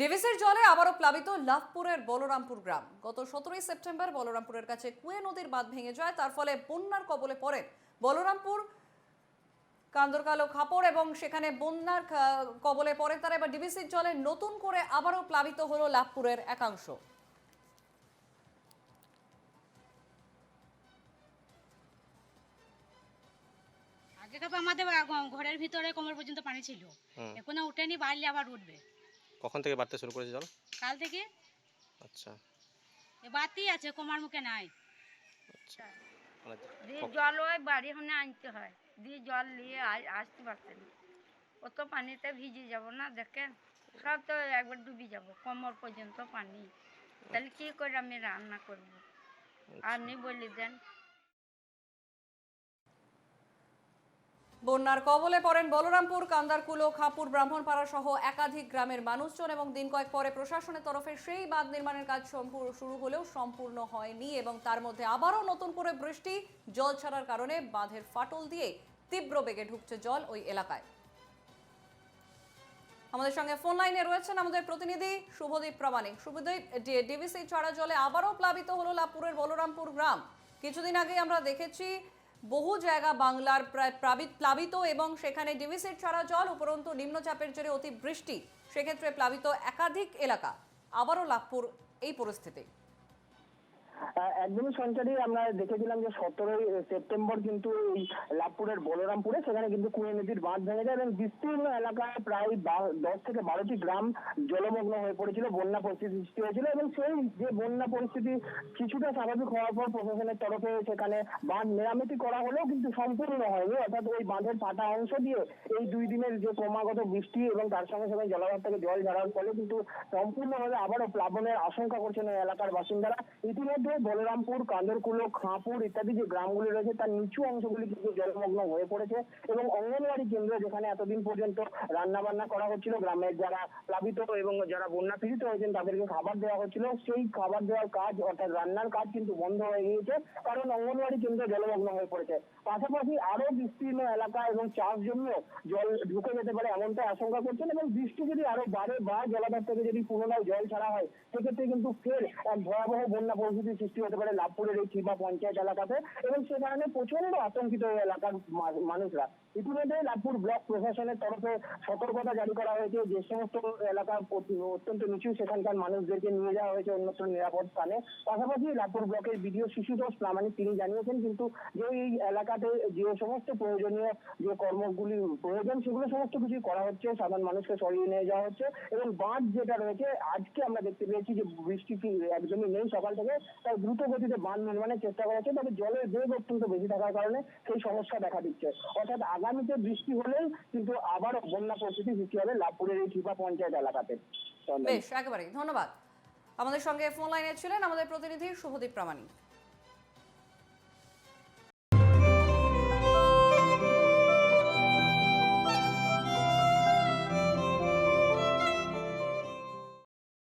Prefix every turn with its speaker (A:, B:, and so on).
A: ডিভিসির জলে আবারও প্লাবিত লাভপুরের বলরামপুর গ্রাম। গত সতেরোই সেপ্টেম্বর বলরামপুরের কাছে কুয়ে নদীর বাঁধ ভেঙে যায়। তার ফলে বন্যার কবলে পড়েন বলরামপুর কান্দরকালো খাপড় এবং সেখানে বন্যার কবলে পড়ে তারা। এবার ডিভিসির জলে নতুন করে আবারও প্লাবিত হলো লাভপুরের একাংশ।
B: আগে আমাদের ঘরের ভিতরে কোমর পর্যন্ত পানি ছিল। এখনও উঠেনি বাড়লে আবার উঠবে।
C: কখন থেকে বাড়তে শুরু করেছে জল?
B: কাল থেকে।
C: আচ্ছা।
B: এ বাতি আছে কোমার মুখে নাই।
C: আচ্ছা। মানে
D: দিয়ে জল ওই বাড়ি হনে আনতে হয়। দিয়ে জল নিয়ে আসতে পারতেন। অত পানিতে ভিজে যাব না দেখেন। সব তো একবার ডুবে যাব কোমর পর্যন্ত পানি। তাহলে কি করে আমি রান্না করব? আপনি বলে দেন।
A: বন্যার কবলে পড়েন বলরামপুর, কান্দারকুলো খাপুর ব্রাহ্মণপাড়া সহ একাধিক গ্রামের মানুষজন এবং দিন কয়েক পরে প্রশাসনের তরফে সেই বাঁধ নির্মাণের কাজ সম্পূর্ণ শুরু হলেও সম্পূর্ণ হয়নি এবং তার মধ্যে আবারও নতুন করে বৃষ্টি, জল ছাড়ার কারণে বাঁধের ফাটল দিয়ে তীব্র বেগে ঢুকছে জল ওই এলাকায়। আমাদের সঙ্গে ফোন লাইনে রয়েছেন আমাদের প্রতিনিধি শুভদীপ প্রামাণিক। শুভদীপ ডিভিসি ছড়া জলে আবারও প্লাবিত হলো লাপুরের বলরামপুর গ্রাম। কিছুদিন আগে আমরা দেখেছি বহু জায়গা বাংলার প্রায় প্লাবিত এবং সেখানে ডিভিসির ছাড়া জল উপরন্তু নিম্নচাপের জেরে অতি বৃষ্টি সেক্ষেত্রে প্লাবিত একাধিক এলাকা। আবারও লাভপুর এই পরিস্থিতি।
E: একদমই সঞ্চারী, আমরা দেখেছিলাম যে সতেরোই সেপ্টেম্বর কিন্তু এই লাভপুরের বলরামপুরে, সেখানে কিন্তু কুয়ে নদীর বাঁধ ভেঙে যায় এবং বিস্তীর্ণ এলাকায় প্রায় দশ থেকে বারোটি গ্রাম জলমগ্ন হয়ে পড়েছিল, বন্যা পরিস্থিতি সৃষ্টি হয়েছিল এবং সেই যে বন্যা পরিস্থিতি কিছুটা স্বাভাবিক হওয়ার পর প্রশাসনের তরফে সেখানে বাঁধ মেরামতি করা হলেও কিন্তু সম্পূর্ণ হয়নি, অর্থাৎ ওই বাঁধের ফাটা অংশ দিয়ে এই দুই দিনের যে ক্রমাগত বৃষ্টি এবং তার সঙ্গে সঙ্গে জলাধার থেকে জল ঝরার ফলে কিন্তু সম্পূর্ণভাবে আবারও প্লাবনের আশঙ্কা করছেন এলাকার বাসিন্দারা। ইতিমধ্যে বলরামপুর, কান্দরকুলো, খাঁপুর ইত্যাদি যে গ্রামগুলি রয়েছে, তার নিচু অংশগুলি কিন্তু জলমগ্ন হয়ে পড়েছে এবং অঙ্গনওয়াড়ি কেন্দ্র যেখানে এতদিন পর্যন্ত রান্না বান্না করা হচ্ছিল, গ্রামের যারা প্লাবিত এবং যারা বন্যা পীড়িত হয়েছেন তাদেরকে খাবার দেওয়া হচ্ছিল। সেই খাবার দেওয়ার কাজ, অর্থাৎ রান্নার কাজ কিন্তু বন্ধ হয়ে গিয়েছে, কারণ অঙ্গনওয়াড়ি কেন্দ্র জলমগ্ন হয়ে পড়েছে। পাশাপাশি আরও বিস্তীর্ণ এলাকা এবং চাষ জমিও জল ঢুকে যেতে পারে এমনটা আশঙ্কা করছেন এবং বৃষ্টি যদি আরও বাড়ে বা জলাধার থেকে যদি পুনরায় জল ছাড়া হয়, সেক্ষেত্রে কিন্তু ফের এক ভয়াবহ বন্যা পরিস্থিতির সৃষ্টি হতে পারে লাভপুরের এই চিবা পঞ্চায়েত এলাকাতে এবং সে কারণে প্রচণ্ড আতঙ্কিত এই এলাকার মানুষরা। ইতিমধ্যে লাভপুর ব্লক প্রশাসনের তরফে সতর্কতা জারি করা হয়েছে যে সমস্ত এলাকা অতি- অত্যন্ত নিচু সেখানকার মানুষদেরকে নিয়ে যাওয়া হয়েছে অন্যত্র নিরাপদ স্থানে। পাশাপাশি লাভপুর ব্লকের বিডিও শিশুতোষ প্রামাণিক তিনি জানিয়েছেন কিন্তু যে এই এলাকাতে যে সমস্ত প্রয়োজনীয় যে কর্মগুলি প্রয়োজন সেগুলো সমস্ত কিছুই করা হচ্ছে। সাধারণ মানুষকে সরিয়ে নিয়ে যাওয়া হচ্ছে এবং বাঁধ যেটা রয়েছে, আজকে আমরা দেখতে পেয়েছি যে বৃষ্টি কি জন্য নেই সকাল থেকে তাই দ্রুত গতিতে বাঁধ নির্মাণের চেষ্টা করা হচ্ছে, তবে জলের বেগ অত্যন্ত বেশি থাকার কারণে সেই সমস্যা দেখা দিচ্ছে। অর্থাৎ আগামীতে বৃষ্টি হলেই কিন্তু আবারও বন্যা পরিস্থিতি সৃষ্টি হবে লাভপুরের এই ঠিপা পঞ্চায়েত এলাকাতে।
A: বেশ, একেবারেই। ধন্যবাদ। আমাদের সঙ্গে ফোন লাইনে ছিলেন আমাদের প্রতিনিধি শুভদীপ প্রামাণিক।